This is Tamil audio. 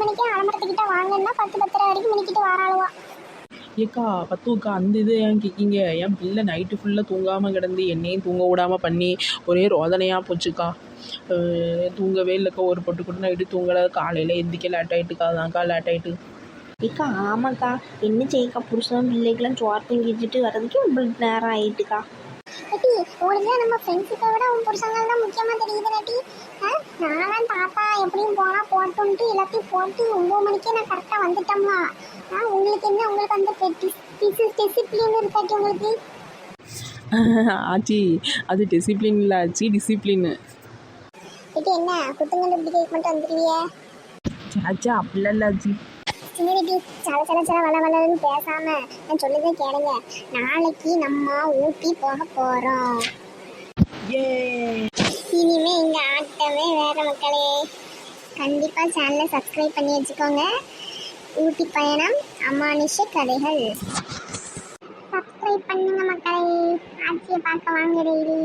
மணிக்கே ஆலமரத்துக்கிட்ட வாங்கன்னா பத்து பத்தரை வரைக்கும் மணிக்கிட்டு வராளுவா. ஏக்கா பத்துக்கா அந்த இது ஏன் கேட்கீங்க என் பிள்ளை நைட்டு ஃபுல்லாக தூங்காமல் கிடந்து என்னையும் தூங்க விடாமல் பண்ணி ஒரே ரோதனையாக போச்சுக்கா. தூங்கவே இல்லைக்கா ஒரு பொட்டு கூட நைட்டு தூங்கலை. காலையில் எந்திக்க லேட் ஆகிட்டுக்கா அதான்க்கா லேட் ஆகிட்டு ஏக்கா ஆமாக்கா. என்ன செய்யக்கா புருஷன் பிள்ளைக்கெல்லாம் சோறு தூங்கிட்டு வர்றதுக்கு உங்களுக்கு நேரம் ஆயிட்டுக்கா. உங்களுக்கு தான் நம்ம ஃப்ரெண்ட்ஸுக்கை விட உன் புருஷங்கள் தான் முக்கியமாக தெரியுது நட்டி. நானும் தாத்தா எப்படியும் போனால் போட்டுன்ட்டு எல்லாத்தையும் போட்டு ஒம்பது மணிக்கே நான் கரெக்டாக வந்துட்டோம்னா ஆ உங்களுக்கு என்ன உங்களுக்கு அந்த டிசிப்ளின் இருக்காட்டி உங்களுக்கு? ஆச்சி அது டிசிப்ளின் இல்லை ஆச்சி டிசிப்ளின் ஏட்டி என்ன குத்துங்கண்டு இப்படி கேட்க மட்டும் வந்துடுவியே ஆச்சா அப்படிலாம் இல்லை ஆச்சி. சின்ன சல சல சல வள வளன்னு பேசாம நான் சொல்லுதே கேளுங்க. நாளைக்கு நம்ம ஊட்டி போக போறோம். இனிமே எங்க ஆட்டமே வேற மக்களே. கண்டிப்பா சேனலை சப்ஸ்கிரைப் பண்ணி வச்சுக்கோங்க. ஊட்டி பயணம் அமானுஷ கதைகள். சப்ஸ்கிரைப் பண்ணுங்க மக்களே. ஆட்சியை பார்க்க வாங்க டெய்லி